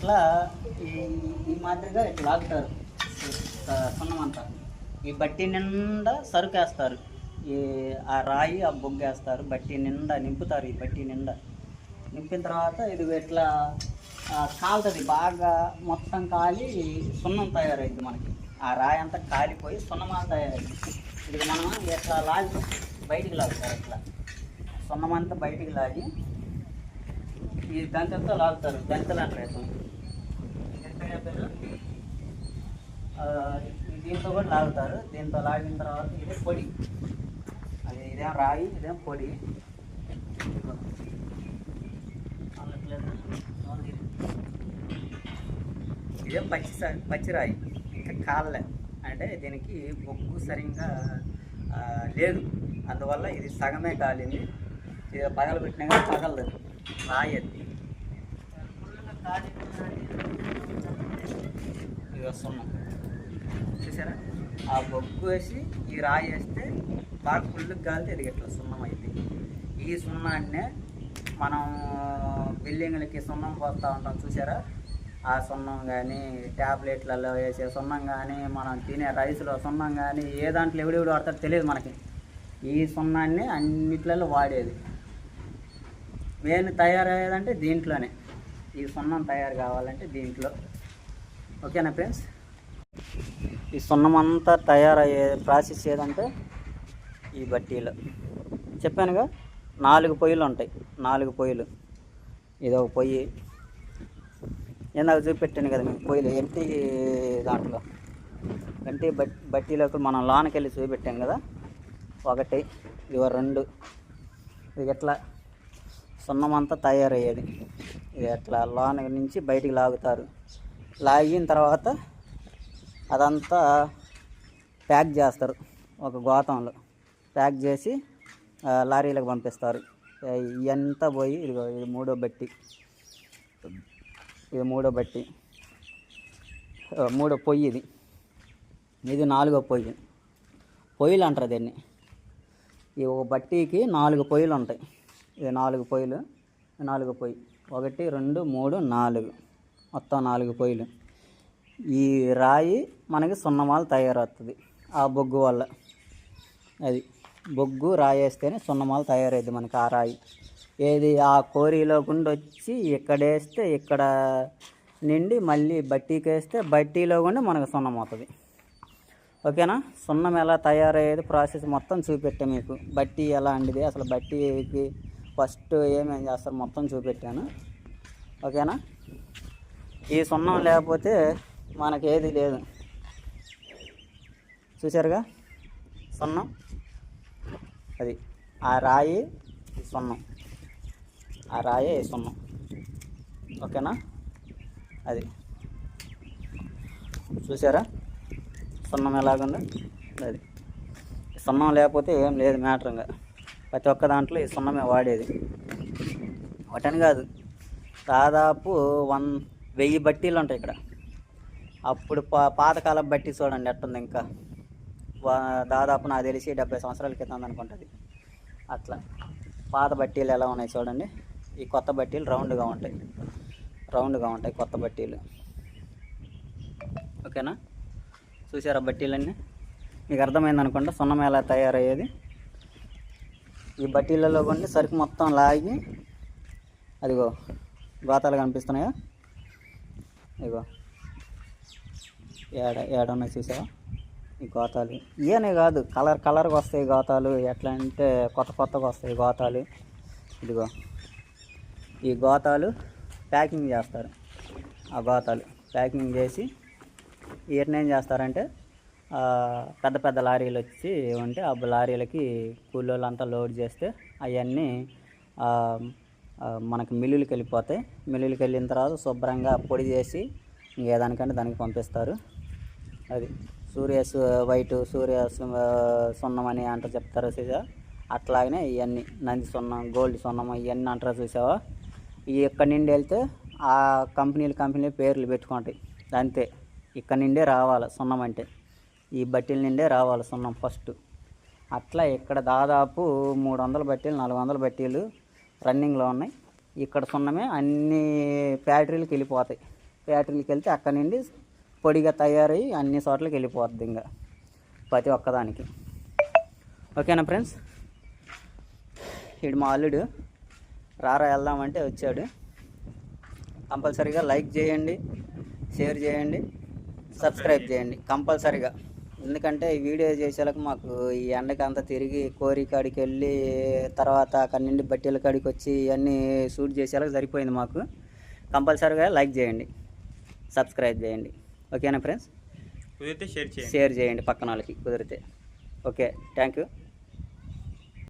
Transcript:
ఇట్లా ఈ ఈ మాదిరిగా ఇట్లా లాగుతారు. సున్నమంతా ఈ బట్టి నిండా సరుకు వేస్తారు ఈ ఆ రాయి ఆ బొగ్గు వేస్తారు బట్టి నిండా నింపుతారు ఈ బట్టి నిండా. నింపిన తర్వాత ఇది ఇట్లా కాలుతుంది. బాగా మొత్తం కాలి సున్నం తయారైంది మనకి. ఆ రాయి అంతా కాలిపోయి సున్నమాల తయారైంది ఇది మనం ఇట్లా లాగి బయటికి లాగుతారు ఇట్లా. సున్నమంతా బయటికి లాగి ఈ దంతలతో లాగుతారు. దంతలు అంటారు చెప్పారు దీంతో కూడా లాగుతారు. దీంతో లాగిన తర్వాత ఇదే పొడి. అది ఇదేం రాయి ఇదేం పొడి. అనట్లేదు. ఇదేం పచ్చి స- పచ్చి రాయి. ఇంకా కాళ్ళే. అంటే దీనికి బొగ్గు సరిగ్గా లేదు. అందువల్ల ఇది సగమే కాలింది. ఇది పగలబెట్టినా కానీ పగలలేదు రాయి అది. ఇది వస్తున్నాం. చూసారా? ఆ బొగ్గు వేసి ఈ రాయి వేస్తే బాగా ఫుల్గా గాలితే ఇది ఇట్లా సున్నం అయింది ఈ సున్నాన్నే మనం బిల్డింగ్లకి సున్నం పోస్తూ ఉంటాం చూసారా? ఆ సున్నం కానీ ట్యాబ్లెట్లలో వేసే సున్నం కానీ మనం తినే రైస్లో సున్నం కానీ ఏ దాంట్లో ఎవడెవడు వాడతారో తెలియదు మనకి. ఈ సున్నాన్ని అన్నిట్లలో వాడేది. మెయిన్ తయారయ్యేదంటే దీంట్లోనే. ఈ సున్నం తయారు కావాలంటే దీంట్లో. ఓకేనా ఫ్రెండ్స్? ఈ సున్నం అంతా తయారయ్యే ప్రాసెస్ ఏదంటే ఈ బట్టీలో. చెప్పానుగా నాలుగు పొయ్యిలు ఉంటాయి. నాలుగు పొయ్యిలు. ఇది ఒక పొయ్యి. ఇందాక చూపెట్టాను కదా మీకు పొయ్యిలు. ఎంటీ దాంట్లో. ఎంటీ బట్ బట్టీలోకి మనం లోనకి వెళ్ళి చూపెట్టాం కదా ఒకటి ఇవ రెండు. ఇది ఎట్లా? సున్నం అంతా తయారయ్యేది. ఇది ఎట్లా? లోన నుంచి బయటికి లాగుతారు. లాగిన తర్వాత అదంతా ప్యాక్ చేస్తారు ఒక గోతంలో. ప్యాక్ చేసి లారీలకు పంపిస్తారు. ఆ, పోయి ఇదిగో ఇది మూడో బట్టి. ఇది మూడో బట్టి. మూడో పొయ్యి ఇది. ఇది నాలుగో పొయ్యి. పొయ్యిలు అంటారు దీన్ని. ఈ ఒక బట్టీకి నాలుగు పొయ్యిలు ఉంటాయి. ఇది నాలుగు పొయ్యిలు నాలుగు పొయ్యి. ఒకటి రెండు మూడు నాలుగు. మొత్తం నాలుగు పొయ్యిలు. ఈ రాయి మనకి సున్నమాలు తయారవుతుంది ఆ బొగ్గు వల్ల. అది బొగ్గు రాయి వేస్తేనే సున్నమాలు తయారైంది మనకి ఆ రాయి. ఏది ఆ కోరిలో గుండి వచ్చి ఇక్కడ వేస్తే ఇక్కడ నిండి మళ్ళీ బట్టీకి వేస్తే బట్టీలో కూడా మనకు సున్నం అవుతుంది ఓకేనా? సున్నం ఎలా తయారయ్యేది ప్రాసెస్ మొత్తం చూపెట్టా మీకు. బట్టి ఎలాంటిది? అసలు బట్టీకి ఫస్ట్ ఏమేం చేస్తారు? మొత్తం చూపెట్టాను. ఓకేనా? ఈ సున్నం లేకపోతే మనకేది లేదు. చూసారుగా సున్నం. అది ఆ రాయి సున్నం. ఆ రాయే సున్నం. ఓకేనా? అది. చూసారా సున్నం ఎలాగుందో? అది. సున్నం లేకపోతే ఏం లేదు మ్యాటరంగా. ప్రతి ఒక్క దాంట్లో ఈ సున్నమే వాడేది. ఒకటని కాదు. దాదాపు వన్ వెయ్యి బట్టీలు ఉంటాయి ఇక్కడ. అప్పుడు పా పాతకాలం బట్టి చూడండి ఎట్టుంది ఇంకా. దాదాపు నాకు తెలిసి డెబ్బై సంవత్సరాల క్రితం అనుకుంటుంది అట్లా. పాత బట్టీలు ఎలా ఉన్నాయి చూడండి. ఈ కొత్త బట్టీలు రౌండ్గా ఉంటాయి. రౌండ్గా ఉంటాయి కొత్త బట్టీలు. ఓకేనా? చూసారా బట్టీలన్నీ? మీకు అర్థమైంది అనుకుంటా. సున్నం ఎలా తయారయ్యేది? ఈ బట్టీలలో కొన్ని సరుకు మొత్తం లాగి అదిగో గోతాలు కనిపిస్తున్నాయా? ఇగో. ఏడ ఏడన్నా చూసావా? ఈ గోతాలు. ఇవనే కాదు కలర్ కలర్గా వస్తాయి గోతాలు. ఎట్లా అంటే కొత్త కొత్తగా వస్తాయి గోతాలు. ఇదిగో. ఈ గోతాలు ప్యాకింగ్ చేస్తారు. ఆ గోతాలు ప్యాకింగ్ చేసి వీటిని ఏం చేస్తారంటే పెద్ద పెద్ద లారీలు వచ్చి ఉంటే ఆ లారీలకి కూలోళ్ళు అంతా లోడ్ చేస్తే అవన్నీ మనకి మిల్లులకి వెళ్ళిపోతాయి మిల్లులకి వెళ్ళిన తర్వాత శుభ్రంగా పొడి చేసి ఇంకేదానికంటే దానికి పంపిస్తారు. అది సూర్య వైట్ సూర్య సున్నం అని అంటారు చెప్తారు చూసా అట్లాగనే ఇవన్నీ నంది సున్నం గోల్డ్ సున్నం ఇవన్నీ అంటారు చూసావా ఈ ఇక్కడి నుండి వెళ్తే ఆ కంపెనీలు కంపెనీలు పేర్లు పెట్టుకుంటాయి. అంతే. ఇక్కడ నుండే రావాలి సున్నం అంటే. ఈ బట్టీల నుండే రావాలి సున్నం ఫస్ట్. అట్లా ఇక్కడ దాదాపు మూడు వందల బట్టీలు నాలుగు వందల బట్టీలు రన్నింగ్లో ఉన్నాయి. ఇక్కడ సున్నమే అన్ని ఫ్యాక్టరీలకు వెళ్ళిపోతాయి. ఫ్యాక్టరీలకు వెళ్తే అక్కడ నుండి పొడిగా తయారయ్యి అన్ని చోట్లకి వెళ్ళిపోద్ది ఇంకా ప్రతి ఒక్కదానికి. ఓకేనా ఫ్రెండ్స్? వీడు మా అల్లుడు రారా వెళ్దామంటే వచ్చాడు. కంపల్సరీగా లైక్ చేయండి షేర్ చేయండి సబ్స్క్రైబ్ చేయండి. కంపల్సరీగా. ఎందుకంటే ఈ వీడియో చేసేలకు మాకు ఈ ఎండకి అంతా తిరిగి కోరి కాడికి వెళ్ళి తర్వాత అక్కడి నుండి బట్టెల కాడికి వచ్చి ఇవన్నీ షూట్ చేసేలకు సరిపోయింది మాకు. కంపల్సరీగా లైక్ చేయండి సబ్స్క్రైబ్ చేయండి. ఓకేనా ఫ్రెండ్స్? కుదిరితే షేర్ చేయండి. షేర్ చేయండి పక్కన వాళ్ళకి కుదిరితే. Okay thank you.